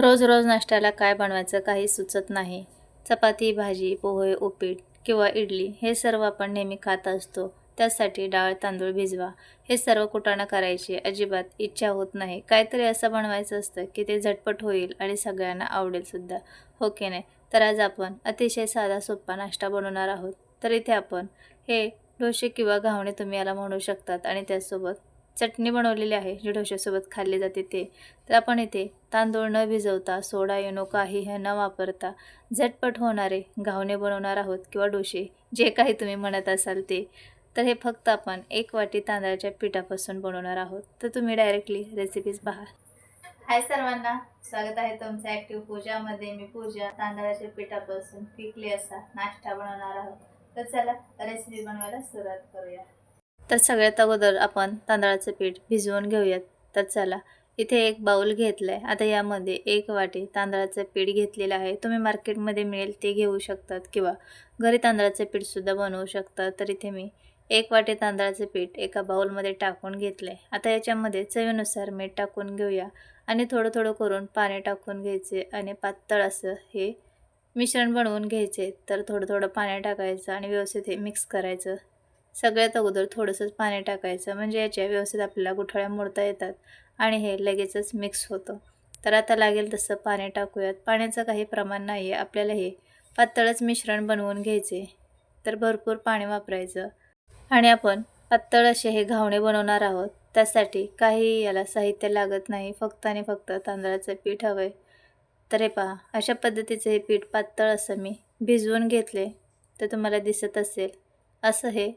रोज रोज नाश्त्याला काय बनवायचं काही सुचत नाही. चपाती भाजी पोहे उपीट किंवा इडली हे सर्व आपण नेहमी खात असतो. त्यासाठी डाळ तांदूळ भिजवा. हे सर्व कुटाणा करायची अजिबात इच्छा होत नाही. काहीतरी असं बनवायचं असतं की ते झटपट होईल आणि सगळ्यांना आवडेलसुद्धा हो की नाही? तर आज आपण अतिशय साधा सोपा नाश्ता बनवणार आहोत. तर इथे आपण हे डोसे किंवा घावणे तुम्ही याला म्हणू शकतात आणि त्यासोबत चटणी बनवलेली आहे. जी डोश्यासोबत खाल्ली जाते ते. तर आपण इथे तांदूळ न भिजवता सोडा येणो काही हे न वापरता झटपट होणारे घावणे बनवणार आहोत किंवा डोसे जे काही तुम्ही म्हणत असाल ते. तर हे फक्त आपण एक वाटी तांदळाच्या पिठापासून बनवणार आहोत. तर तुम्ही डायरेक्टली रेसिपीज पहा. हाय सर्वांना स्वागत आहे तुमचं ॲक्टिव्ह पूजामध्ये मी पूजा तांदळाच्या पिठापासून पिकली असा नाश्ता बनवणार आहोत. तर चला रेसिपी बनवायला सुरुवात करूया. तर सगळ्यात अगोदर आपण तांदळाचं पीठ भिजवून घेऊयात. तर चला इथे एक बाऊल घेतलं आहे आता यामध्ये एक वाटी तांदळाचं पीठ घेतलेलं आहे. तुम्ही मार्केटमध्ये मिळेल ते घेऊ शकतात किंवा घरी तांदळाचं पीठसुद्धा बनवू शकता. तर इथे मी एक वाटी तांदळाचं पीठ एका बाऊलमध्ये टाकून घेतलं आहे आता याच्यामध्ये चवीनुसार मीठ टाकून घेऊया आणि थोडं थोडं करून पाणी टाकून घ्यायचे आणि पातळ असं हे मिश्रण बनवून घ्यायचे. तर थोडं थोडं पाणी टाकायचं आणि व्यवस्थित हे मिक्स करायचं. सगळ्यात अगोदर थोडंसंच पाणी टाकायचं. म्हणजे याच्या व्यवस्थित आपल्याला गुठळ्या मोडता येतात आणि हे लगेचच मिक्स होतं. तर आता लागेल तसं पाणी टाकूयात. पाण्याचं काही प्रमाण नाही आहे आपल्याला हे पातळच मिश्रण बनवून घ्यायचे. तर भरपूर पाणी वापरायचं. आणि आपण पातळ असे हे घावणे बनवणार आहोत. त्यासाठी काही याला साहित्य लागत नाही. फक्त आणि फक्त तांदळाचं पीठ हवं आहे तर हे पहा अशा पद्धतीचं हे पीठ पातळ असं मी भिजवून घेतले तर तुम्हाला दिसत असेल. असं हे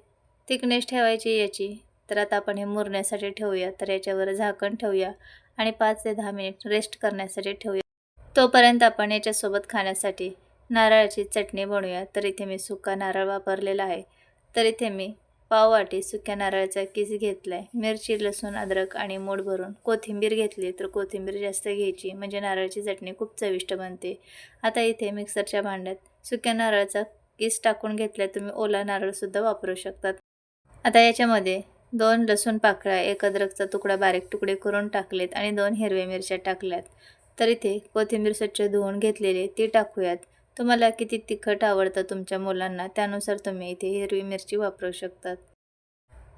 थिकनेस ठेवायची याची. तर आता आपण हे मुरण्यासाठी ठेवूया. तर याच्यावर झाकण ठेवूया आणि पाच ते दहा मिनिट रेस्ट करण्यासाठी ठेवूया. तोपर्यंत आपण याच्यासोबत खाण्यासाठी नारळाची चटणी बनवूया. तर इथे मी सुका नारळ वापरलेला आहे. तर इथे मी पाववाटी सुक्या नारळाचा किस घेतला आहे मिरची लसूण अद्रक आणि मूठ भरून कोथिंबीर घेतली तर कोथिंबीर जास्त घ्यायची म्हणजे नारळाची चटणी खूप चविष्ट बनते. आता इथे मिक्सरच्या भांड्यात सुक्या नारळाचा किस टाकून घेतला तुम्ही ओला नारळसुद्धा वापरू शकतात. आता याच्यामध्ये दोन लसूण पाकळ्या एक अद्रकचा तुकडा बारीक तुकडे करून टाकलेत आणि दोन हिरव्या मिरच्या टाकल्यात. तर इथे कोथिंबीर स्वच्छ धुवून घेतलेले ती टाकूयात. तुम्हाला किती तिखट आवडतं तुमच्या मुलांना त्यानुसार तुम्ही इथे हिरवी मिरची वापरू शकतात.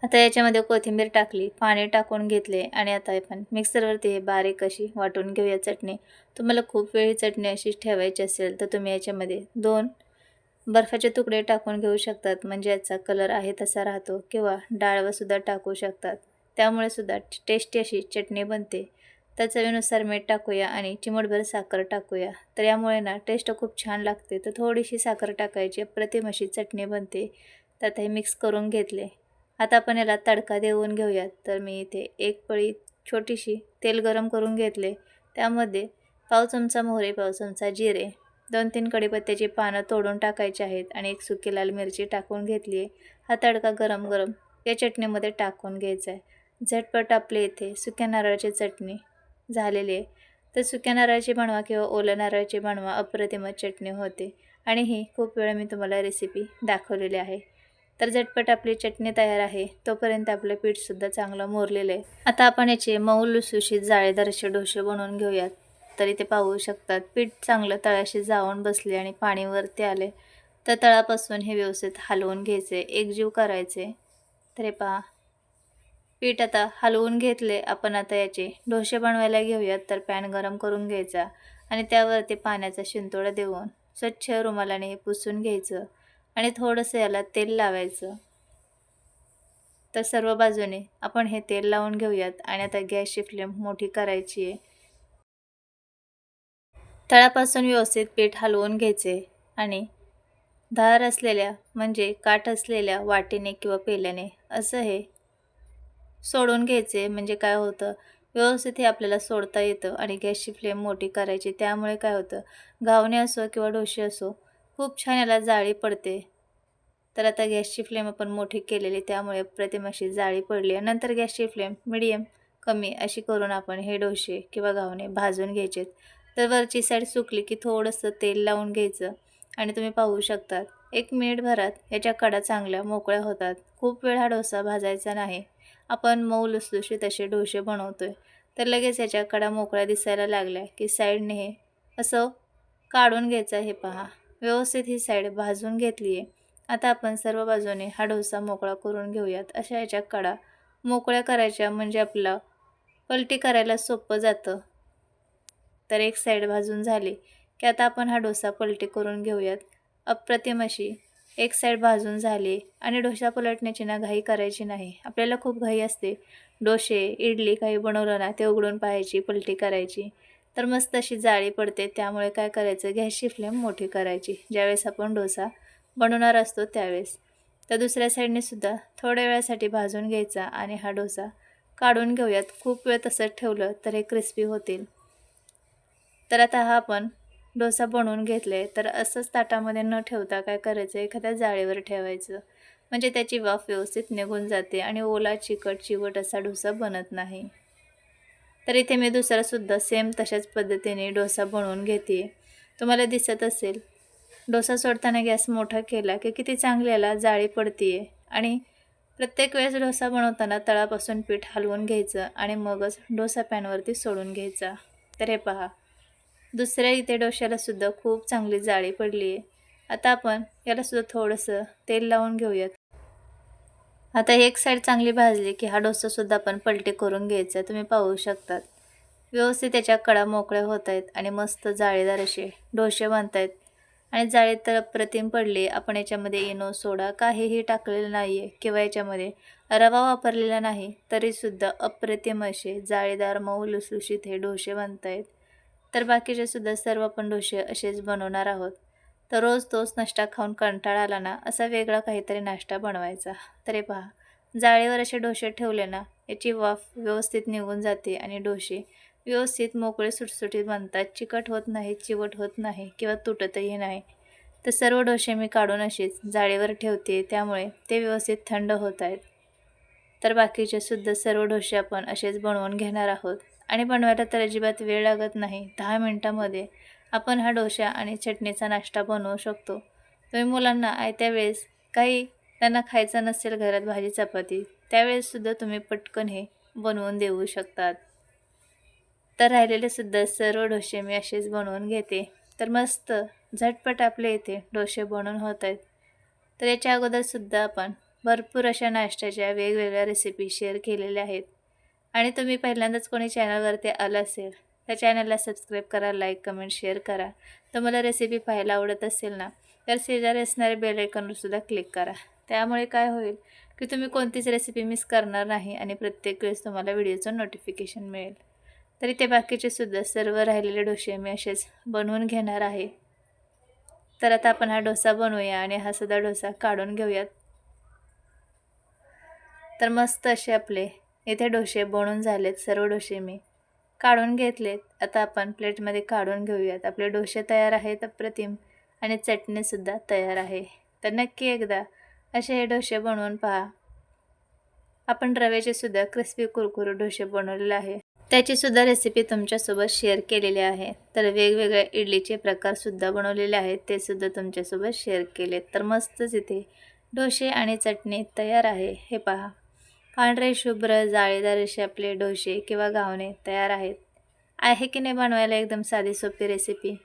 आता याच्यामध्ये कोथिंबीर टाकली पाणी टाकून घेतले आणि आता आपण मिक्सरवरती हे बारीक अशी वाटून घेऊया चटणी. तुम्हाला खूप वेळी चटणी अशीच ठेवायची असेल तर तुम्ही याच्यामध्ये दोन बर्फाचे तुकडे टाकून घेऊ शकतात म्हणजे याचा कलर आहे तसा राहतो किंवा डाळवसुद्धा टाकू शकतात. त्यामुळे सुद्धा टेस्टी अशी चटणी बनते. तर चवीनुसार मीठ टाकूया आणि चिमटभर साखर टाकूया. तर यामुळे ना टेस्ट खूप छान लागते. तर थोडीशी साखर टाकायची प्रतिम अशी चटणी बनते. तर आता हे मिक्स करून घेतले. आता आपण याला तडका देऊन घेऊयात. तर मी इथे एक पळी छोटीशी तेल गरम करून घेतले. त्यामध्ये पाव चमचा मोहरे पाव चमचा जिरे दोन तीन कडीपत्त्याची पानं तोडून टाकायची आहेत आणि एक सुकी लाल मिरची टाकून घेतली आहे. हा तडका गरम गरम या चटणीमध्ये टाकून घ्यायचा आहे. झटपट आपले इथे सुक्या नारळाची चटणी झालेली आहे. तर सुक्या नारळाची बनवा किंवा ओल्या नारळाची बनवा अप्रतिमच चटणी होते. आणि ही खूप वेळा मी तुम्हाला रेसिपी दाखवलेली आहे. तर झटपट आपली चटणी तयार आहे. तोपर्यंत आपलं पीठसुद्धा चांगलं मोरलेलं आहे. आता आपण याचे मऊ लुसुशीत जाळेदारचे डोसे बनवून घेऊयात. तरी ते पाहू शकतात. पीठ चांगलं तळाशी जाऊन बसले आणि पाणीवरती आले. तर तळापासून हे व्यवस्थित हलवून घ्यायचे. एकजीव करायचे. तर हे पहा. पीठ आता हलवून घेतले. आपण आता याचे डोसे बनवायला घेऊयात. तर पॅन गरम करून घ्यायचा आणि त्यावरती पाण्याचा शिंतोडा देऊन स्वच्छ रुमालाने हे पुसून घ्यायचं आणि थोडंसं याला तेल लावायचं. तर सर्व बाजूने आपण हे तेल लावून घेऊयात आणि आता गॅसची फ्लेम मोठी करायची आहे. तळापासून व्यवस्थित पीठ हलवून घ्यायचे आणि धार असलेल्या म्हणजे काठ असलेल्या वाटीने किंवा पेल्याने असं हे सोडून घ्यायचे. म्हणजे काय होतं? व्यवस्थित हे आपल्याला सोडता येतं आणि गॅसची फ्लेम मोठी करायची. त्यामुळे काय होतं? घावणे असो किंवा डोसे असो खूप छान याला जाळी पडते. तर आता गॅसची फ्लेम आपण मोठी केलेली त्यामुळे प्रतिमाशी जाळी पडली नंतर गॅसची फ्लेम मिडियम कमी अशी करून आपण हे डोसे किंवा घावणे भाजून घ्यायचेत. तर वरची साईड सुकली की थोडंसं तेल लावून घ्यायचं. आणि तुम्ही पाहू शकतात एक मिनिटभरात याच्या कडा चांगल्या मोकळ्या होतात. खूप वेळ हा डोसा भाजायचा नाही. आपण मऊ लुसलुशीत असे डोसे बनवतो आहे तर लगेच याच्या कडा मोकळ्या दिसायला लागल्या की साईडने हे असं काढून घ्यायचं. हे पहा व्यवस्थित ही साईड भाजून घेतली आहे आता आपण सर्व बाजूने हा डोसा मोकळा करून घेऊयात. अशा याच्या कडा मोकळ्या करायच्या म्हणजे आपलं पलटी करायला सोपं जातं. तर एक साईड भाजून झाली की आता आपण हा डोसा पलटी करून घेऊयात. अप्रतिम अशी. एक साईड भाजून झाली आणि डोसा पलटण्याची ना घाई करायची नाही. आपल्याला खूप घाई असते. डोसे इडली काही बनवलं ना ते उघडून पाहायची पलटी करायची. तर मस्त अशी जाळी पडते. त्यामुळे काय करायचं? गॅसची फ्लेम मोठी करायची. ज्यावेळेस आपण डोसा बनवणार असतो त्यावेळेस. तर दुसऱ्या साईडने सुद्धा थोड्या वेळासाठी भाजून घ्यायचा आणि हा डोसा काढून घेऊयात. खूप वेळ तसंच ठेवलं तर हे क्रिस्पी होतील. तर आता हा आपण डोसा बनवून घेतले. तर असंच ताटामध्ये न ठेवता काय करायचं? एखाद्या जाळीवर ठेवायचं. म्हणजे त्याची वाफ व्यवस्थित निघून जाते आणि ओला चिकट चिवट असा डोसा बनत नाही. तर इथे मी दुसरासुद्धा सेम तशाच पद्धतीने डोसा बनवून घेते. तुम्हाला दिसत असेल डोसा सोडताना गॅस मोठा केला की किती चांगल्याला जाळी पडते आणि प्रत्येक वेळेस डोसा बनवताना तळापासून पीठ हलवून घ्यायचं आणि मगच डोसा पॅनवरती सोडून घ्यायचा. तर हे पहा. दुसऱ्या इथे डोश्याला सुद्धा खूप चांगली जाळी पडली आहे. आता आपण यालासुद्धा थोडंसं तेल लावून घेऊयात. आता एक साईड चांगली भाजली की हा डोसासुद्धा आपण पलटी करून घ्यायचा तुम्ही पाहू शकतात. व्यवस्थित त्याच्या कडा मोकळ्या होत आहेत आणि मस्त जाळीदार असे डोसे बनत आहेत आणि जाळी तर अप्रतिम पडले. आपण याच्यामध्ये इनो सोडा काहीही टाकलेलं नाही आहे किंवा याच्यामध्ये रवा वापरलेला नाही तरीसुद्धा अप्रतिम असे जाळीदार मऊ लुसलुशीत हे डोसे बनत आहेत तर बाकीचे सुद्धा सर्व आपण डोसे असेच बनवणार आहोत. तर रोज तोच नाश्ता खाऊन कंटाळा आला ना असा वेगळा काहीतरी नाश्ता बनवायचा. तरी पहा जाळीवर असे डोसे ठेवले ना याची वाफ व्यवस्थित निघून जाते आणि डोसे व्यवस्थित मोकळे सुटसुटीत बनतात. चिकट होत नाही चिवट होत नाही किंवा तुटतही नाही. तर सर्व डोसे मी काढून असेच जाळीवर ठेवते त्यामुळे ते व्यवस्थित थंड होत आहेत. तर बाकीचे सुद्धा सर्व डोसे आपण असेच बनवून घेणार आहोत. आणि बनवायला तर अजिबात वेळ लागत नाही. दहा मिनटामध्ये आपण हा डोसा आणि चटणीचा नाश्ता बनवू शकतो. तुम्ही मुलांना आयत्या वेळेस काही त्यांना खायचं नसेल घरात भाजी चपाती त्यावेळेससुद्धा तुम्ही पटकन हे बनवून देऊ शकतात. तर राहिलेले सुद्धा सर्व डोसे मी असेच बनवून घेते. तर मस्त झटपट आपले इथे डोसे बनवून होत आहेत. तर याच्या अगोदरसुद्धा आपण भरपूर अशा नाश्त्याच्या वेगवेगळ्या रेसिपी शेअर केलेल्या आहेत. आणि तुम्ही पहिल्यांदाच कोणी चॅनलवरती आलं असेल त्या चॅनलला सबस्क्राईब करा लाईक कमेंट शेअर करा. तर मला रेसिपी पाहायला आवडत असेल ना तर शेजारी असणाऱ्या बेल आयकॉनवरसुद्धा क्लिक करा. त्यामुळे काय होईल की तुम्ही कोणतीच रेसिपी मिस करणार नाही आणि प्रत्येक वेळेस तुम्हाला व्हिडिओचं नोटिफिकेशन मिळेल. तरी ते बाकीचे सुद्धा सर्व राहिलेले डोसे मी असेच बनवून घेणार आहे. तर आता आपण हा डोसा बनवूया आणि हा सुद्धा डोसा काढून घेऊयात. तर मस्त असे आपले इथे डोसे बनवून झालेत सर्व डोसे मी. काढून घेतलेत. आता आपण प्लेटमध्ये काढून घेऊयात. आपले डोसे तयार आहेत अप्रतिम आणि चटणीसुद्धा तयार आहे. तर नक्की एकदा असे हे डोसे बनवून पहा. आपण रव्याचे सुद्धा क्रिस्पी कुरकुरू डोसे बनवलेले आहे. त्याची सुद्धा रेसिपी तुमच्यासोबत शेअर केलेली आहे. तर वेगवेगळ्या इडलीचे प्रकारसुद्धा बनवलेले आहेत. ते सुद्धा तुमच्यासोबत शेअर केलेत. तर मस्तच इथे डोसे आणि चटणी तयार आहे. हे पहा. पांढरे शुभ्र जाळीदार असे आपले डोसे किंवा घावणे तयार आहेत. आहे की नाही बनवायला एकदम साधी सोपी रेसिपी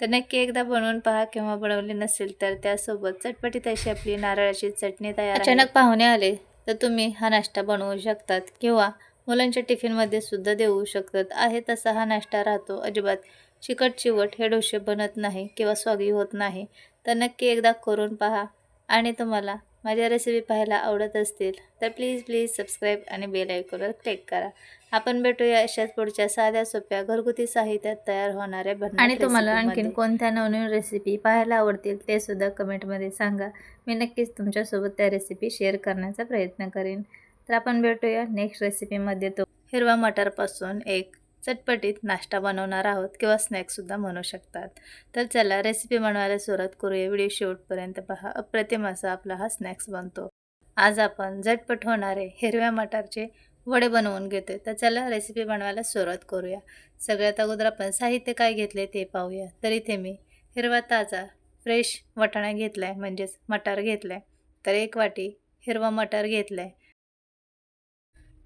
तर नक्की एकदा बनवून पहा. किंवा बनवली नसेल तर त्यासोबत चटपटीत अशी आपली नारळाची चटणी तयार अचानक पाहुणे आले तर तुम्ही हा नाश्ता बनवू शकतात किंवा मुलांच्या टिफिनमध्ये सुद्धा देऊ शकतात. आहे तसा हा नाश्ता राहतो. अजिबात चिकट चिवट हे डोसे बनत नाही किंवा स्वागी होत नाही. तर नक्की एकदा करून पहा. आणि तुम्हाला माझ्या रेसिपी पाहायला आवडत असतील तर प्लीज प्लीज सबस्क्राईब आणि बेल आयकॉनवर क्लिक करा. आपण भेटूया अशाच पुढच्या साध्या सोप्या घरगुती साहित्यात तयार होणाऱ्या आणि तुम्हाला आणखीन कोणत्या नवनवीन रेसिपी पाहायला आवडतील ते सुद्धा कमेंटमध्ये सांगा. मी नक्कीच तुमच्यासोबत त्या रेसिपी शेअर करण्याचा प्रयत्न करेन. तर आपण भेटूया नेक्स्ट रेसिपीमध्ये तो. हिरवा मटारपासून एक चटपटीत नाश्ता बनवणार आहोत किंवा स्नॅक्ससुद्धा म्हणू शकतात. तर चला रेसिपी बनवायला सुरुवात करूया. व्हिडिओ शेवटपर्यंत पहा. अप्रतिम असा आपला हा स्नॅक्स बनतो. आज आपण झटपट होणारे हिरव्या मटारचे वडे बनवून घेतोय. तर चला रेसिपी बनवायला सुरुवात करूया. सगळ्यात अगोदर आपण साहित्य काय घेतले ते पाहूया. तर इथे मी हिरवा ताजा फ्रेश वाटाणा घेतला आहे म्हणजेच मटार घेतला आहे तर एक वाटी हिरवा मटार घेतला आहे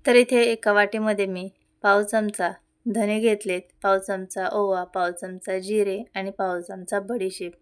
तर इथे एका वाटीमध्ये मी पाव चमचा धने घेतलेत पाव चमचा ओवा पाव चमचा जिरे आणि पाव चमचा बडीशेप.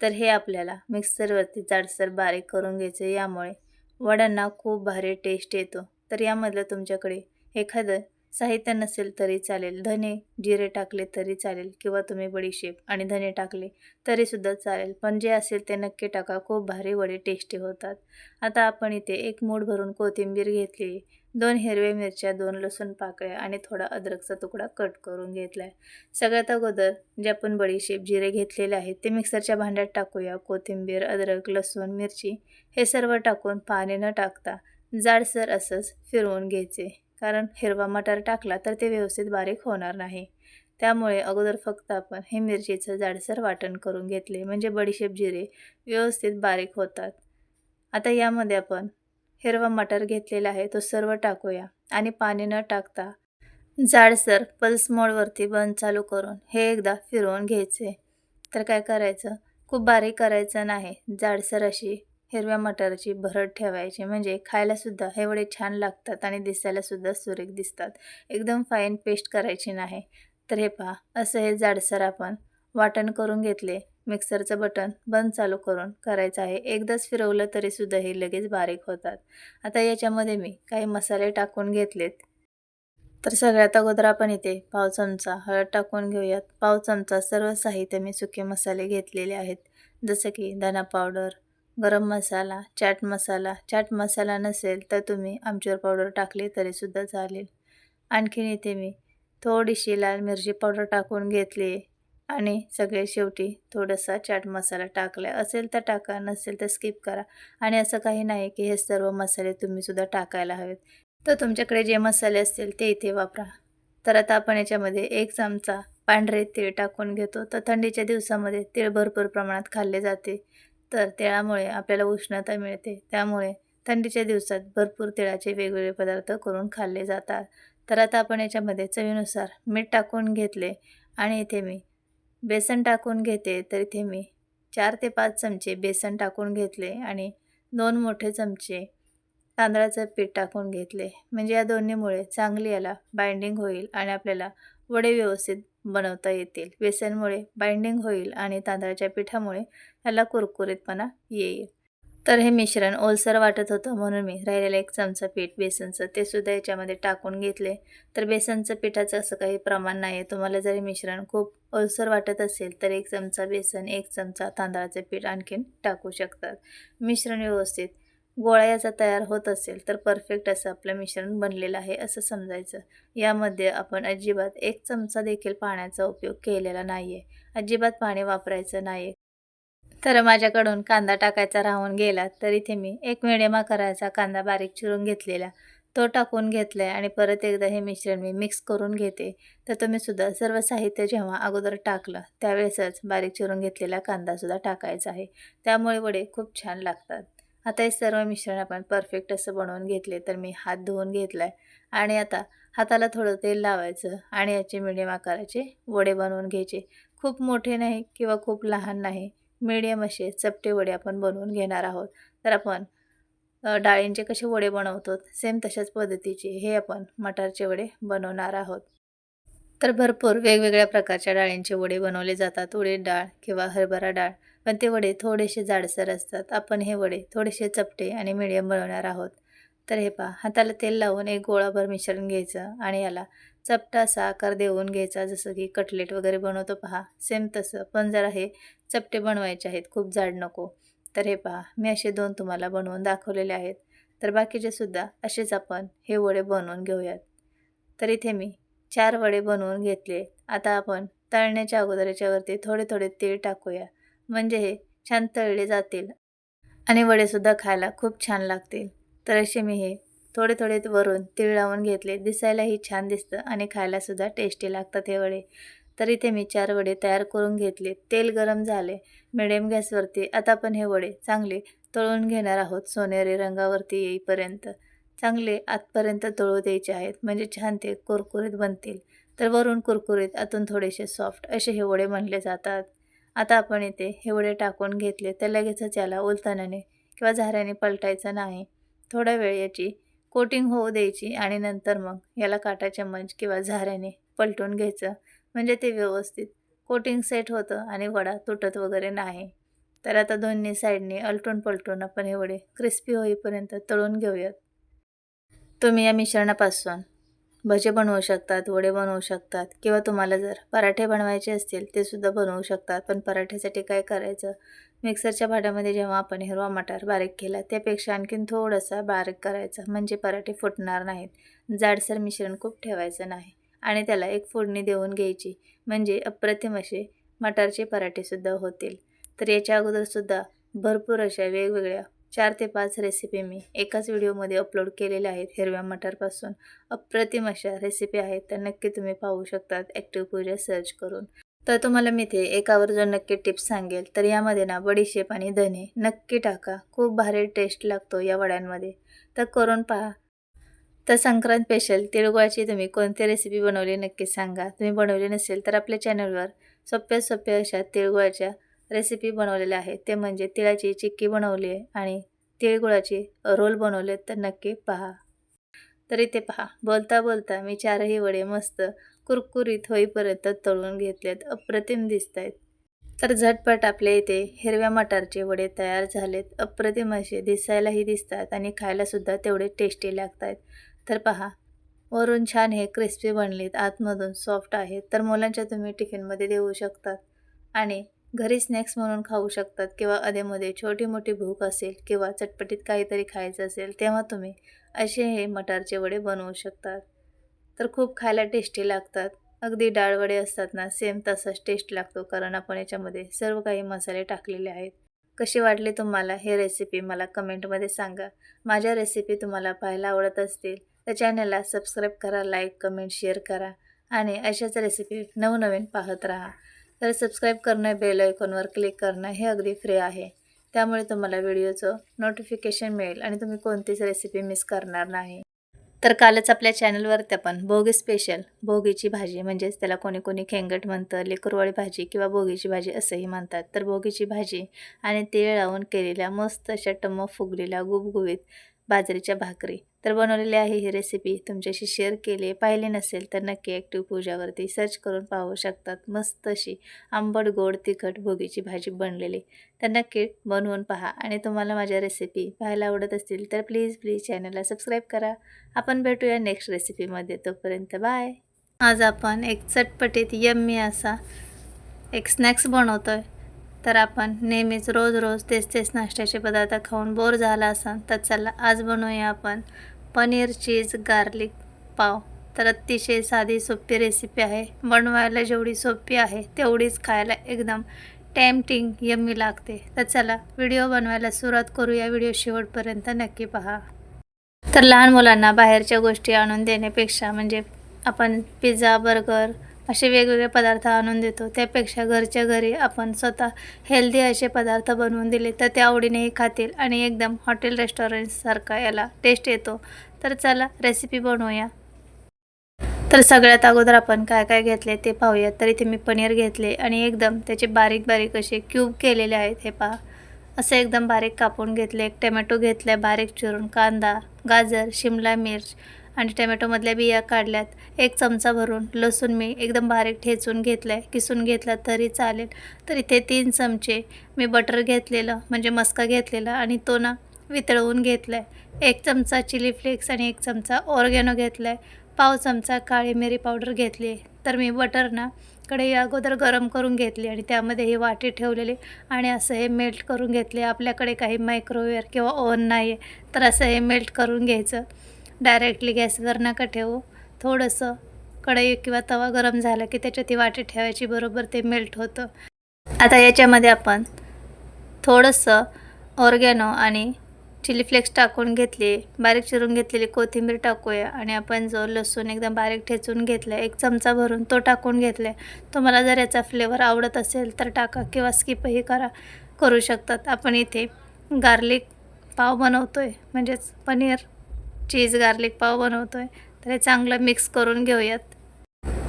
तर हे आपल्याला मिक्सरवरती जाडसर बारीक करून घ्यायचं यामुळे वड्यांना खूप भारी टेस्ट येतो. तर यामधलं तुमच्याकडे एखादं साहित्य नसेल तरी चालेल. धने जिरे टाकले तरी चालेल किंवा तुम्ही बडीशेप आणि धने टाकले तरीसुद्धा चालेल. पण जे असेल ते नक्की टाका. खूप भारी वडे टेस्टी होतात. आता आपण इथे एक मूठ भरून कोथिंबीर घेतली दोन हिरव्या मिरच्या दोन लसूण पाकळ्या आणि थोडा अद्रकचा तुकडा कट करून घेतला आहे सगळ्यात अगोदर जे आपण बडीशेप जिरे घेतलेले आहेत ते मिक्सरच्या भांड्यात टाकूया. कोथिंबीर अद्रक लसूण मिरची हे सर्व टाकून पाणी न टाकता जाडसर असंच फिरवून घ्यायचे. कारण हिरवा मटार टाकला तर ते व्यवस्थित बारीक होणार नाही. त्यामुळे अगोदर फक्त आपण हे मिरचीचं जाडसर वाटण करून घेतले. म्हणजे बडीशेप जिरे व्यवस्थित बारीक होतात. आता यामध्ये आपण हिरवा मटार घेतलेला आहे तो सर्व टाकूया आणि पाणी न टाकता जाडसर पल्स मोडवरती बंद चालू करून हे एकदा फिरवून घ्यायचे. तर काय करायचं? खूप बारीक करायचं नाही. जाडसर अशी हिरव्या मटारची भरड ठेवायची. म्हणजे खायलासुद्धा हे वडे छान लागतात आणि दिसायलासुद्धा सुरेख दिसतात. एकदम फाईन पेस्ट करायची नाही. तर हे पहा असं हे जाडसर आपण वाटण करून घेतले. मिक्सरचं बटन बंद चालू करून करायचं आहे. एकदाच फिरवलं तरीसुद्धा हे लगेच बारीक होतात. आता याच्यामध्ये मी काही मसाले टाकून घेतलेत. तर सगळ्यात अगोदर आपण इथे पाव चमचा हळद टाकून घेऊयात. पाव चमचा सर्व साहित्य मी सुके मसाले घेतलेले आहेत. जसं की धना पावडर गरम मसाला चाट मसाला. चाट मसाला नसेल तर तुम्ही आमचूर पावडर टाकली तरीसुद्धा चालेल. आणखीन इथे मी थोडीशी लाल मिरची पावडर टाकून घेतली. आणि सगळे शेवटी थोडासा चाट मसाला टाकला. असेल तर टाका नसेल तर स्किप करा. आणि असं काही नाही की हे सर्व मसाले तुम्हीसुद्धा टाकायला हवेत. तर तुमच्याकडे जे मसाले असतील ते इथे वापरा. तर आता आपण याच्यामध्ये एक चमचा पांढरे तीळ टाकून घेतो. तर थंडीच्या दिवसामध्ये तीळ भरपूर प्रमाणात खाल्ले जाते. तर तिळामुळे आपल्याला उष्णता मिळते. त्यामुळे थंडीच्या दिवसात भरपूर तिळाचे वेगवेगळे पदार्थ करून खाल्ले जातात. तर आता आपण याच्यामध्ये चवीनुसार मीठ टाकून घेतले. आणि इथे मी बेसन टाकून घेते तर इथे मी चार ते पाच चमचे बेसन टाकून घेतले आणि दोन मोठे चमचे तांदळाचं पीठ टाकून घेतले. म्हणजे या दोन्हीमुळे चांगली याला बाइंडिंग होईल आणि आपल्याला वडे व्यवस्थित बनवता येतील. बेसनमुळे बाइंडिंग होईल आणि तांदळाच्या पिठामुळे याला कुरकुरीतपणा येईल. तर हे मिश्रण ओलसर वाटत होतं म्हणून मी राहिलेलं एक चमचा पीठ बेसनचं ते सुद्धा याच्यामध्ये टाकून घेतले. तर बेसनचं पिठाचं असं काही प्रमाण नाही आहे तुम्हाला जरी मिश्रण खूप ओलसर वाटत असेल तर एक चमचा बेसन एक चमचा तांदळाचं पीठ आणखीन टाकू शकतात. मिश्रण व्यवस्थित गोळा याचा तयार होत असेल तर परफेक्ट असं आपलं मिश्रण बनलेलं आहे असं समजायचं. यामध्ये आपण अजिबात एक चमचा देखील पाण्याचा उपयोग केलेला नाही आहे अजिबात पाणी वापरायचं नाही तर माझ्याकडून कांदा टाकायचा राहून गेला तर इथे मी एक मिडियम आकाराचा कांदा बारीक चिरून घेतलेला. तो टाकून घेतला आहे आणि परत एकदा हे मिश्रण मी मिक्स करून घेते. तर तुम्हीसुद्धा सर्व साहित्य जेव्हा अगोदर टाकलं त्यावेळेसच बारीक चिरून घेतलेला कांदासुद्धा टाकायचा आहे. त्यामुळे वडे खूप छान लागतात. आता हे सर्व मिश्रण आपण परफेक्ट असं बनवून घेतले तर मी हात धुवून घेतला आहे आणि आता हाताला थोडं तेल लावायचं आणि याचे मिडियम आकाराचे वडे बनवून घ्यायचे. खूप मोठे नाही किंवा खूप लहान नाही मिडियम असे चपटे वडे आपण बनवून घेणार आहोत. तर आपण डाळींचे कसे वडे बनवतो सेम तशाच पद्धतीचे हे आपण मटारचे वडे बनवणार आहोत. तर भरपूर वेगवेगळ्या प्रकारच्या डाळींचे वडे बनवले जातात. उडीद डाळ किंवा हरभरा डाळ. पण ते वडे थोडेसे जाडसर असतात. आपण हे वडे थोडेसे चपटे आणि मिडियम बनवणार आहोत. तर हे पहा हाताला तेल लावून एक गोळाभर मिश्रण घ्यायचं आणि याला चपटा असा आकार देऊन घ्यायचा जसं की कटलेट वगैरे बनवतो पहा. सेम तसं पण जरा हे चपटे बनवायचे आहेत खूप जाड नको. तर हे पहा मी असे दोन तुम्हाला बनवून दाखवलेले आहेत. तर बाकीचे सुद्धा असेच आपण हे वडे बनवून घेऊयात. तर इथे मी चार वडे बनवून घेतले. आता आपण तळण्याच्या अगोदर याच्यावरती थोडे थोडे तेल टाकूया. म्हणजे हे छान तळले जातील आणि वडेसुद्धा खायला खूप छान लागतील. तर असे मी हे थोडे थोडे वरून तीळ लावून घेतले. दिसायलाही छान दिसतं आणि खायलासुद्धा टेस्टी लागतात हे वडे. तर इथे मी चार वडे तयार करून घेतले. तेल गरम झाले. मिडियम गॅसवरती आता आपण हे वडे चांगले तळून घेणार आहोत. सोनेरी रंगावरती येईपर्यंत. चांगले आतपर्यंत तळू द्यायचे आहेत. म्हणजे छान ते कुरकुरीत बनतील. तर वरून कुरकुरीत आतून थोडेसे सॉफ्ट असे हे वडे म्हणले जातात. आता आपण इथे हे वडे टाकून घेतले. तर लगेचच याला उलतानाने किंवा झाऱ्याने पलटायचं नाही. थोडा वेळ याची कोटिंग होऊ द्यायची आणि नंतर मग याला काटा चम्मच किंवा झाऱ्याने पलटून घ्यायचं. म्हणजे ते व्यवस्थित कोटिंग सेट होतं आणि वडा तुटत वगैरे नाही. तर आता दोन्ही साईडने अलटून पलटून आपण हे वडे क्रिस्पी होईपर्यंत तळून घेऊयात. तुम्ही या मिश्रणापासून भजे बनवू शकतात वडे बनवू शकतात किंवा तुम्हाला जर पराठे बनवायचे असतील ते सुद्धा बनवू शकतात. पण पराठ्यासाठी काय करायचं? मिक्सरच्या भांड्यामध्ये जेव्हा आपण हिरवा मटार बारीक केला त्यापेक्षा आणखीन थोडासा बारीक करायचा म्हणजे पराठे फुटणार नाहीत. जाडसर मिश्रण खूप ठेवायचं नाही. आणि त्याला एक फोडणी देऊन घ्यायची म्हणजे अप्रतिम असे मटारचे पराठेसुद्धा होतील. तर याच्या अगोदरसुद्धा भरपूर अशा वेगवेगळ्या चार ते पाच रेसिपी मी एकाच व्हिडिओमध्ये अपलोड केलेल्या आहेत हिरव्या मटारपासून. अप्रतिम अशा रेसिपी आहेत त्या नक्की तुम्ही पाहू शकतात. ॲक्टिव्ह पूजा सर्च करून. तर तुम्हाला मी ते एकावर जो नक्की टिप्स सांगेल तर यामध्ये ना बडीशेप आणि धने नक्की टाका. खूप भारी टेस्ट लागतो या वड्यांमध्ये. तर करून पहा. तर संक्रांत स्पेशल तिळगुळाची तुम्ही कोणती रेसिपी बनवली नक्की सांगा. तुम्ही बनवली नसेल तर आपल्या चॅनलवर सोप्या सोप्या अशा तिळगुळाच्या रेसिपी बनवलेल्या आहेत. ते म्हणजे तिळाची चिक्की बनवली आहे आणि तिळगुळाची रोल बनवले तर नक्की पहा. तर इथे पहा. बोलता बोलता मी चारही वडे मस्त कुरकुरीत होईपर्यंत तळून घेतल्यात अप्रतिम दिसत आहेत तर झटपट आपल्या इथे हिरव्या मटारचे वडे तयार झालेत. अप्रतिम असे दिसायलाही दिसतात आणि खायलासुद्धा तेवढे टेस्टी लागत आहेत तर पहा वरून छान हे क्रिस्पी बनलेत. आतमधून सॉफ्ट आहेत तर मुलांच्या तुम्ही टिफिनमध्ये देऊ शकतात. आणि घरी स्नॅक्स म्हणून खाऊ शकतात किंवा अधेमध्ये छोटी मोठी भूक असेल किंवा चटपटीत काहीतरी खायचं असेल तेव्हा तुम्ही असे हे मटारचे वडे बनवू शकतात. तर खूप खायला टेस्टी लागतात. अगदी डाळ वडे असतात ना सेम तसाच टेस्ट लागतो कारण आपण याच्यामध्ये सर्व काही मसाले टाकलेले आहेत. कशी वाटली तुम्हाला हे रेसिपी मला कमेंटमध्ये सांगा. माझ्या रेसिपी तुम्हाला पाहायला आवडत असतील तर चॅनलला सबस्क्राईब करा लाईक कमेंट शेअर करा आणि अशाच रेसिपी नवनवीन पाहत राहा. तर सबस्क्राईब करणं बेल आयकॉनवर क्लिक करणं हे अगदी फ्री आहे. त्यामुळे तुम्हाला व्हिडिओचं नोटिफिकेशन मिळेल आणि तुम्ही कोणतीच रेसिपी मिस करणार नाही. तर कालच आपल्या चॅनलवरती आपण भोगी स्पेशल भोगीची भाजी म्हणजेच त्याला कोणी कोणी खेंगट म्हणतं लेकरवाळी भाजी किंवा भोगीची भाजी असंही म्हणतात. तर भोगीची भाजी आणि तेळ लावून केलेल्या मस्त अशा टम्म फुगलेल्या गुबगुबीत बाजरीच्या भाकरी. तर बनवलेली आहे ही रेसिपी तुमच्याशी शेअर केली पाहिली नसेल तर नक्की ॲक्टिव्ह पूजावरती सर्च करून पाहू शकतात. मस्त अशी आंबट गोड तिखट भोगीची भाजी बनलेली. तर नक्की बनवून पहा. आणि तुम्हाला माझ्या रेसिपी पाहायला आवडत असतील तर प्लीज प्लीज चॅनलला सबस्क्राईब करा. आपण भेटूया नेक्स्ट रेसिपीमध्ये तोपर्यंत बाय आज आपण एक चटपटीत यम्मी असा एक स्नॅक्स बनवतो आहे तर आपण नेहमीच रोज रोज तेच तेच नाश्त्याचे पदार्थ खाऊन बोर झाला असाल तर चला आज बनवूया आपण पनीर चीज गार्लिक पाव. तर अतिशय साधी सोपी रेसिपी आहे. बनवायला जेवढी सोपी आहे तेवढीच खायला एकदम टेम्पटिंग यम्मी लागते. तर चला व्हिडिओ बनवायला सुरुवात करूया. व्हिडिओ शेवटपर्यंत नक्की पहा. तर लहान मुलांना बाहेरच्या गोष्टी आणून देण्यापेक्षा म्हणजे आपण पिझ्झा बर्गर असे वेगवेगळे पदार्थ आणून देतो. त्यापेक्षा घरच्या घरी आपण स्वतः हेल्दी असे पदार्थ बनवून दिले तर ते आवडीनेही खातील आणि एकदम हॉटेल रेस्टॉरंटसारखा याला टेस्ट येतो. तर चला रेसिपी बनवूया. तर सगळ्यात अगोदर आपण काय काय घेतले ते पाहूया तर इथे मी पनीर घेतले आणि एकदम त्याचे बारीक बारीक असे क्यूब केलेले आहेत हे पहा. असं एकदम बारीक कापून घेतले एक टमॅटो घेतला बारीक चिरून कांदा गाजर शिमला मिर्च आणि टमॅटोमधल्या बिया काढल्यात. एक चमचा भरून लसूण मी एकदम बारीक ठेचून घेतलं आहे किसून घेतला तरी चालेल. तर इथे तीन चमचे मी बटर घेतलेलं म्हणजे मस्का घेतलेला आणि तो ना वितळवून घेतला आहे एक चमचा चिली फ्लेक्स आणि एक चमचा ऑर्गॅनो घेतला आहे पाव चमचा काळी मिरी पावडर घेतली. आहे तर मी बटर ना कढई अगोदर गरम करून घेतली आणि त्यामध्ये ही वाटी ठेवलेली आणि असं हे मेल्ट करून घेतले. आपल्याकडे काही मायक्रोवेअर किंवा ओव्हन नाही आहे तर असं हे मेल्ट करून घ्यायचं. डायरेक्टली गॅसवर नका ठेवू. थोडंसं कढई किंवा तवा गरम झाला की त्याच्यात ती वाटी ठेवायची बरोबर ते मेल्ट होतं. आता याच्यामध्ये आपण थोडंसं ऑर्गॅनो आणि चिली फ्लेक्स टाकून घेतली बारीक चिरून घेतलेली कोथिंबीर टाकूया आणि आपण जो लसूण एकदम बारीक ठेचून घेतला एक चमचा भरून तो टाकून घेतला. आहे तुम्हाला जर याचा फ्लेवर आवडत असेल तर टाका किंवा स्किपही करा करू शकतात. आपण इथे गार्लिक पाव बनवतो आहे म्हणजेच पनीर. चीज गार्लिक पाव बनवतो आहे तर हे चांगलं मिक्स करून घेऊयात.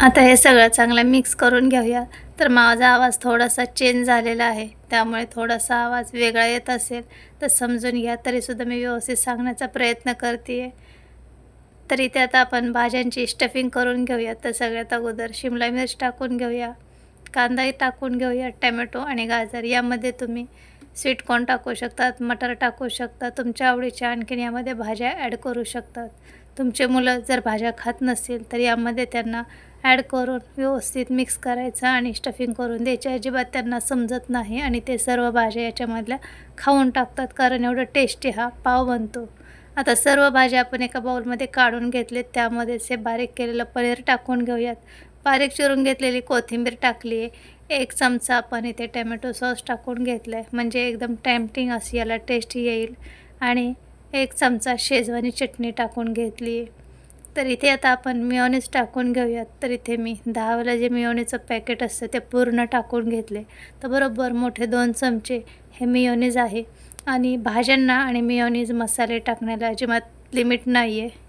आता हे सगळं चांगलं मिक्स करून घेऊया. तर माझा आवाज थोडासा चेंज झालेला आहे त्यामुळे थोडासा आवाज वेगळा येत असेल तर समजून घ्या तरीसुद्धा मी व्यवस्थित सांगण्याचा प्रयत्न करते आहे तर इथे आता आपण भाज्यांची स्टफिंग करून घेऊया तर सगळ्यात अगोदर शिमला मिर्च टाकून घेऊया कांदाही टाकून घेऊया टॅमॅटो आणि गाजर यामध्ये तुम्ही स्वीट कॉर्न टाकू शकतात मटर टाकू शकता तुमच्या आवडीच्या आणखीन यामध्ये भाज्या ॲड करू शकतात. तुमचे मुलं जर भाज्या खात नसतील तर यामध्ये त्यांना ॲड करून व्यवस्थित मिक्स करायचं आणि स्टफिंग करून द्यायची. अजिबात त्यांना समजत नाही आणि ते सर्व भाज्या याच्यामधल्या खाऊन टाकतात कारण एवढं टेस्टी हा पाव बनतो. आता सर्व भाज्या आपण एका बाउलमध्ये काढून घेतलेत त्यामध्येच हे बारीक केलेलं पनीर टाकून घेऊयात. बारीक चिरून घेतलेली कोथिंबीर टाकली आहे एक चमचा आपण इथे टॅमॅटो सॉस टाकून घेतला आहे म्हणजे एकदम टॅम्पटिंग अशी याला टेस्ट येईल. आणि एक चमचा शेजवानी चटणी टाकून घेतली. आहे तर इथे आता आपण मिओनीज टाकून घेऊयात. तर इथे मी दहावाला जे मिओनीचं पॅकेट असतं ते पूर्ण टाकून घेतले तर बरोबर मोठे दोन चमचे हे मिओनीज आहे. आणि भाज्यांना आणि मिओनीज मसाले टाकण्याला अजिबात लिमिट नाही आहे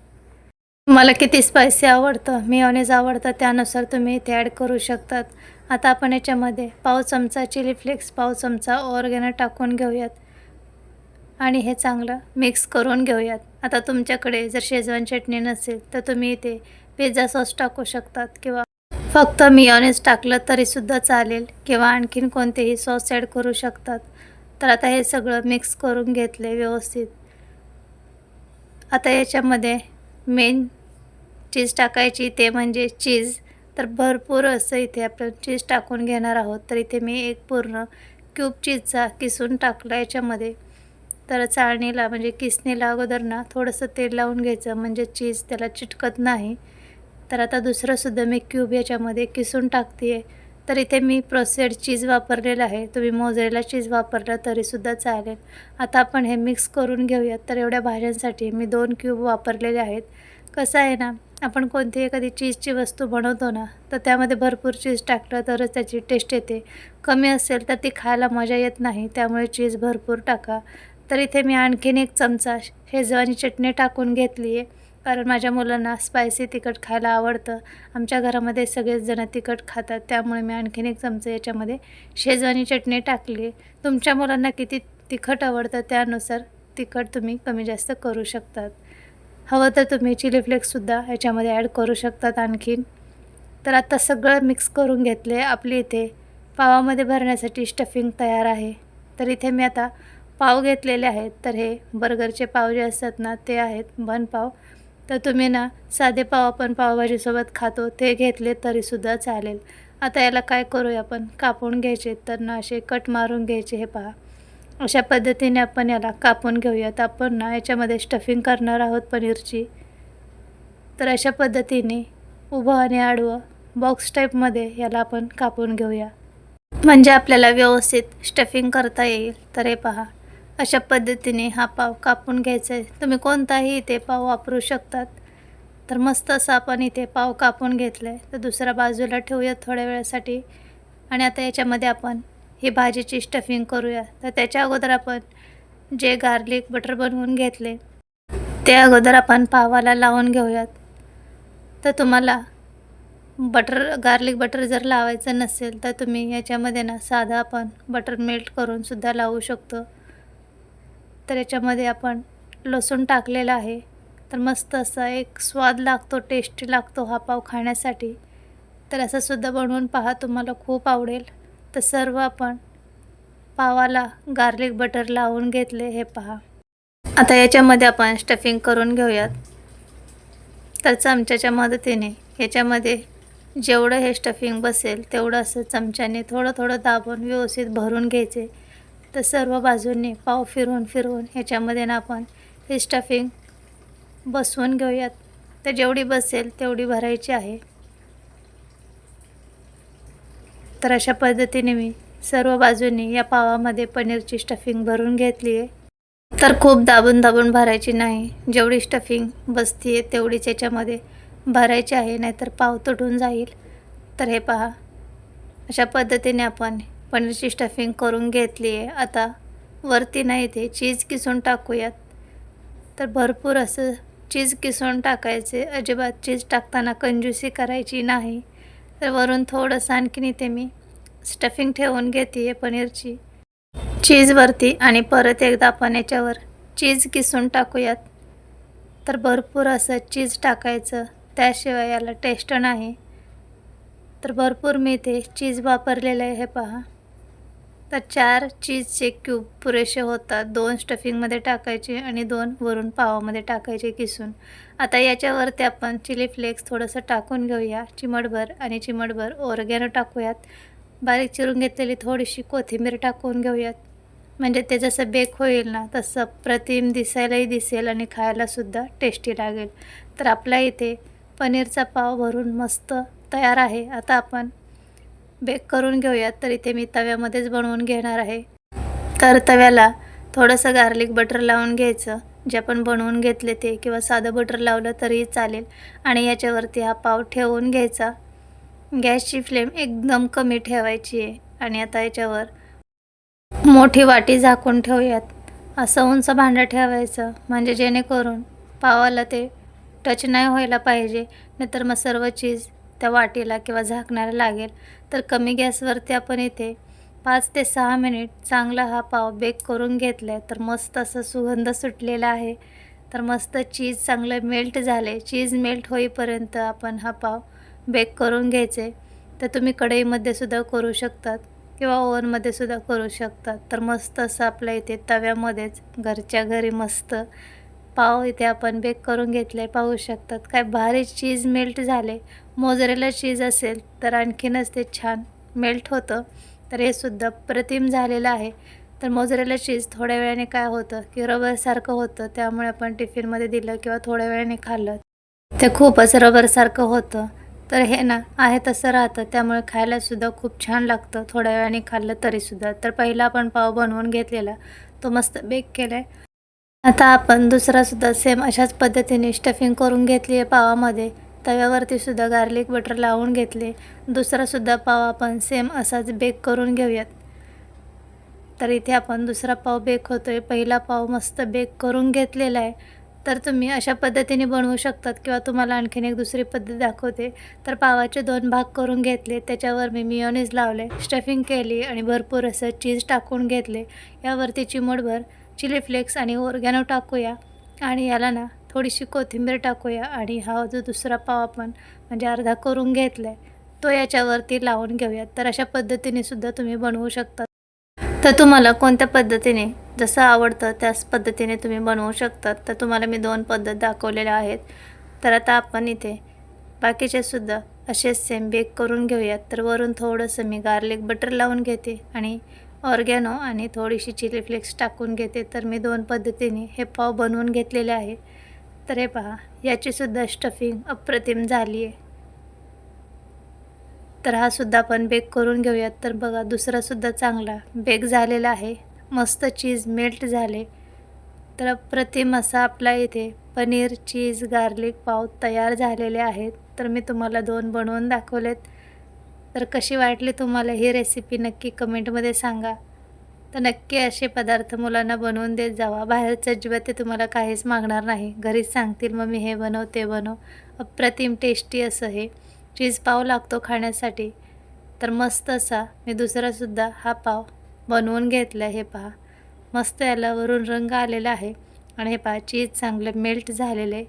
मला किती स्पायसी आवडतं मिओनीज आवडतं त्यानुसार तुम्ही इथे ॲड करू शकतात. आता आपण याच्यामध्ये पाव चमचा चिली फ्लेक्स पाव चमचा ऑर्गॅनो टाकून घेऊयात. आणि हे चांगलं मिक्स करून घेऊयात. आता तुमच्याकडे जर शेजवान चटणी नसेल तर तुम्ही इथे पिझ्झा सॉस टाकू शकतात किंवा फक्त मिओनीज टाकलं तरीसुद्धा चालेल किंवा आणखीन कोणतेही सॉस ॲड करू शकतात. तर आता हे सगळं मिक्स करून घेतले व्यवस्थित. आता याच्यामध्ये मेन चीज टाकायची ते म्हणजे चीज तर भरपूर असं इथे आपण चीज टाकून घेणार आहोत. तर इथे मी एक पूर्ण क्यूब चीजचा किसून टाकला याच्यामध्ये. तर चाळणीला म्हणजे किसणीला अगोदर ना थोडंसं तेल लावून घ्यायचं म्हणजे चीज त्याला चिटकत नाही. तर आता दुसरंसुद्धा मी क्यूब याच्यामध्ये किसून टाकते आहे तर इथे मी प्रोसेड चीज वापरलेलं आहे. तुम्ही मोजरेला चीज वापरलं तरीसुद्धा चालेल. आता आपण हे मिक्स करून घेऊयात. तर एवढ्या भाज्यांसाठी मी दोन क्यूब वापरलेले आहेत. कसं आहे ना आपण कोणतीही एखादी चीजची वस्तू बनवतो ना तर त्यामध्ये भरपूर चीज टाकलं तरच त्याची टेस्ट येते. कमी असेल तर ती खायला मजा येत नाही त्यामुळे चीज भरपूर टाका. तर इथे मी आणखीन एक चमचा शेजवानी चटणी टाकून घेतली आहे कारण माझ्या मुलांना स्पायसी तिखट खायला आवडतं. आमच्या घरामध्ये सगळेचजणं तिखट खातात त्यामुळे मी आणखीन एक चमचा याच्यामध्ये शेजवानी चटणी टाकली तुमच्या मुलांना किती तिखट आवडतं त्यानुसार तिखट तुम्ही कमी जास्त करू शकतात. हवं तर तुम्ही चिली फ्लेक्ससुद्धा याच्यामध्ये ॲड करू शकतात आणखीन. तर आता सगळं मिक्स करून घेतले आपली इथे. पावामध्ये भरण्यासाठी स्टफिंग तयार आहे. तर इथे मी आता पाव घेतलेले आहेत. तर हे बर्गरचे पाव जे असतात ना ते आहेत बन पाव तर तुम्ही ना साधे पाव आपण पावभाजीसोबत खातो. ते घेतले तरीसुद्धा चालेल. आता याला काय करूया आपण? कापून घ्यायचे. तर ना असे कट मारून घ्यायचे हे पहा. अशा पद्धतीने आपण याला कापून घेऊयात. आपण ना याच्यामध्ये स्टफिंग करणार आहोत पनीरची. तर अशा पद्धतीने उभं आणि आडवं बॉक्स टाईपमध्ये याला आपण कापून घेऊया. म्हणजे आपल्याला व्यवस्थित स्टफिंग करता येईल. तर हे पहा. अशा पद्धतीने हा पाव कापून घ्यायचा आहे. तुम्ही कोणताही इथे पाव वापरू शकतात. तर मस्त असं आपण इथे पाव कापून घेतलं आहे तर दुसऱ्या बाजूला ठेवूयात थोड्या वेळासाठी. आणि आता याच्यामध्ये आपण ही भाजीची स्टफिंग करूया. तर त्याच्या अगोदर आपण जे गार्लिक बटर बनवून घेतले ते अगोदर आपण पावाला लावून घेऊयात. तर तुम्हाला बटर गार्लिक बटर जर लावायचं नसेल तर तुम्ही याच्यामध्ये ना साधा आपण बटर मेल्ट करूनसुद्धा लावू शकतो. तर याच्यामध्ये आपण लसूण टाकलेला आहे. तर मस्त असा एक स्वाद लागतो टेस्टी लागतो हा पाव खाण्यासाठी. तर असंसुद्धा बनवून पहा तुम्हाला खूप आवडेल. तर सर्व आपण पावाला गार्लिक बटर लावून घेतले हे पहा. आता याच्यामध्ये आपण स्टफिंग करून घेऊयात. तर चमच्याच्या मदतीने याच्यामध्ये जेवढं हे स्टफिंग बसेल तेवढं असं चमच्याने थोडं थोडं दाबून व्यवस्थित भरून घ्यायचे. तर सर्व बाजूंनी पाव फिरवून फिरवून ह्याच्यामध्ये ना आपण हे स्टफिंग बसवून घेऊयात. तर जेवढी बसेल तेवढी भरायची आहे. तर अशा पद्धतीने मी सर्व बाजूंनी या पावामध्ये पनीरची स्टफिंग भरून घेतली आहे. तर खूप दाबून दाबून भरायची नाही. जेवढी स्टफिंग बसती आहे तेवढीच याच्यामध्ये भरायची आहे नाहीतर पाव तुटून जाईल. तर हे पहा. अशा पद्धतीने आपण पनीरची स्टफिंग करून घेतली आहे. आता वरती नाही ते चीज किसून टाकूयात. तर भरपूर असं चीज किसून टाकायचे. अजिबात चीज टाकताना कंजूसी करायची नाही. तर वरून थोडंसं आणखीन इथे मी स्टफिंग ठेवून घेते आहे पनीरची. चीजवरती आणि परत एकदा आपण याच्यावर चीज किसून टाकूयात. तर भरपूर असं चीज टाकायचं. त्याशिवाय याला टेस्ट नाही. तर भरपूर मी इथे चीज वापरलेलं आहे हे पहा. तर चार चीजचे क्यूब पुरेसे होतात. दोन स्टफिंगमध्ये टाकायचे आणि दोन वरून पावामध्ये टाकायचे किसून. आता याच्यावरती आपण चिली फ्लेक्स थोडंसं टाकून घेऊया. चिमटभर आणि चिमटभर ओरगॅनो टाकूयात. बारीक चिरून घेतलेली थोडीशी कोथिंबीर टाकून घेऊयात. म्हणजे ते जसं बेक होईल ना तसं प्रतिम दिसायलाही दिसेल आणि खायलासुद्धा टेस्टी लागेल. तर आपल्या इथे पनीरचा पाव भरून मस्त तयार आहे. आता आपण बेक करून घेऊयात तर इथे मी तव्यामध्येच बनवून घेणार आहे. तर तव्याला थोडंसं गार्लिक बटर लावून घ्यायचं. जे आपण बनवून घेतले ते किंवा साधं बटर लावलं तरीही चालेल. आणि याच्यावरती हा पाव ठेवून घ्यायचा. गॅसची फ्लेम एकदम कमी ठेवायची आहे. आणि आता याच्यावर मोठी वाटी झाकून ठेवूयात. असं उंच भांडं ठेवायचं म्हणजे जेणेकरून पावाला ते टच नाही व्हायला पाहिजे. नाहीतर मग सर्व चीज त्या वाटीला किंवा झाकणाला लागेल तर कमी गॅसवरती आपण इथे पाच ते सहा मिनिट चांगला हा पाव बेक करून घेतला आहे तर मस्त असं सुगंध सुटलेला आहे. तर मस्त चीज चांगलं मेल्ट झाले चीज मेल्ट होईपर्यंत आपण हा पाव बेक करून घ्यायचे. तर तुम्ही कढईमध्ये सुद्धा करू शकतात किंवा ओव्हनमध्ये सुद्धा करू शकतात. तर मस्त असं आपल्या इथे तव्यामध्येच घरच्या घरी मस्त पाव इथे आपण बेक करून घेतले पाहू शकतात. काय भारी चीज मेल्ट झाले. मोजरेला चीज असेल तर आणखीनच ते छान मेल्ट होतं. तर हे सुद्धा प्रतिम झालेलं आहे. तर मोजरेला चीज थोड्या वेळाने काय होतं की रबरसारखं होतं. त्यामुळे आपण टिफिनमध्ये दिलं किंवा थोड्या वेळाने खाल्लं. ते खूपच रबरसारखं होतं. तर हे ना आहे तसं राहतं. त्यामुळे खायलासुद्धा खूप छान लागतं. थोड्या वेळाने खाल्लं तरीसुद्धा तर पहिला आपण पाव बनवून घेतलेला. तो मस्त बेक केला आहे आता आपण दुसरासुद्धा सेम अशाच पद्धतीने स्टफिंग करून घेतली आहे पावामध्ये. तव्यावरती सुद्धा गार्लिक बटर लावून घेतले. दुसरासुद्धा पाव आपण सेम असाच बेक करून घेऊयात. तर इथे आपण दुसरा पाव बेक होतो आहे पहिला पाव मस्त बेक करून घेतलेला आहे. तर तुम्ही अशा पद्धतीने बनवू शकतात किंवा तुम्हाला आणखीन एक दुसरी पद्धत दाखवते. तर पावाचे दोन भाग करून घेतले. त्याच्यावर मी मियोनीज लावले स्टफिंग केली आणि भरपूर असं चीज टाकून घेतले. यावरती चिमटभर चिली फ्लेक्स आणि ओरगॅनो टाकूया. आणि याला ना थोडीशी कोथिंबीर टाकूया आणि हा जो दुसरा पाव आपण म्हणजे अर्धा करून घेतला आहे तो याच्यावरती लावून घेऊयात तर अशा पद्धतीने सुद्धा तुम्ही बनवू शकता. तर तुम्हाला कोणत्या पद्धतीने जसं आवडतं त्याच पद्धतीने तुम्ही बनवू शकतात तर तुम्हाला मी दोन पद्धत दाखवलेल्या आहेत. तर आता आपण इथे बाकीचे सुद्धा असेच सेम बेक करून घेऊयात. तर वरून थोडंसं मी गार्लिक बटर लावून घेते आणि ऑर्गॅनो आणि थोडीशी चिली फ्लेक्स टाकून घेते. तर मी दोन पद्धतीने हे पाव बनवून घेतलेले आहे. तर हे पहा याचीसुद्धा स्टफिंग अप्रतिम झाली आहे. तर हा सुद्धा आपण बेक करून घेऊयात. तर बघा दुसरासुद्धा चांगला बेक झालेला आहे. मस्त चीज मेल्ट झाले. तर अप्रतिम असा आपला इथे पनीर चीज गार्लिक पाव तयार झालेले आहेत. तर मी तुम्हाला दोन बनवून दाखवलेत. तर कशी वाटली तुम्हाला ही रेसिपी नक्की कमेंटमध्ये सांगा. तर नक्की असे पदार्थ मुलांना बनवून देत जावा. बाहेरचं अजिबात ते तुम्हाला काहीच मागणार नाही. घरीच सांगतील मग मी हे बनव ते बनव. अप्रतिम टेस्टी असं हे. चीज पाव लागतो खाण्यासाठी. तर मस्त असा. मी दुसरासुद्धा हा पाव बनवून घेतला हे पहा. मस्त याला वरून रंग आलेला आहे. आणि हे पहा चीज चांगलं मेल्ट झालेलं आहे.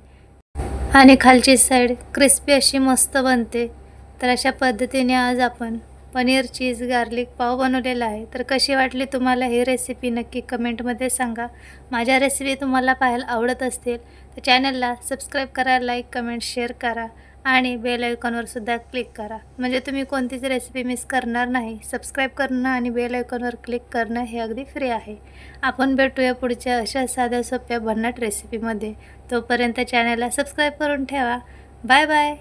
आणि खालची साईड क्रिस्पी अशी मस्त बनते. तर अशा पद्धतीने आज आपण पनीर चीज गार्लिक पाव बनवलेला आहे. तर कशी वाटली तुम्हाला ही रेसिपी नक्की कमेंटमध्ये सांगा. माझ्या रेसिपी तुम्हाला पाहायला आवडत असतील तर चॅनलला सबस्क्राईब करा लाईक कमेंट शेअर करा आणि बेल आयकॉनवर सुद्धा क्लिक करा. म्हणजे तुम्ही कोणतीच रेसिपी मिस करणार नाही. सबस्क्राईब करणं आणि बेल आयकॉनवर क्लिक करणं हे अगदी फ्री आहे. आपण भेटूया पुढच्या अशा साध्या सोप्या भन्नाट रेसिपीमध्ये तोपर्यंत चॅनलला सबस्क्राईब करून ठेवा. Bye bye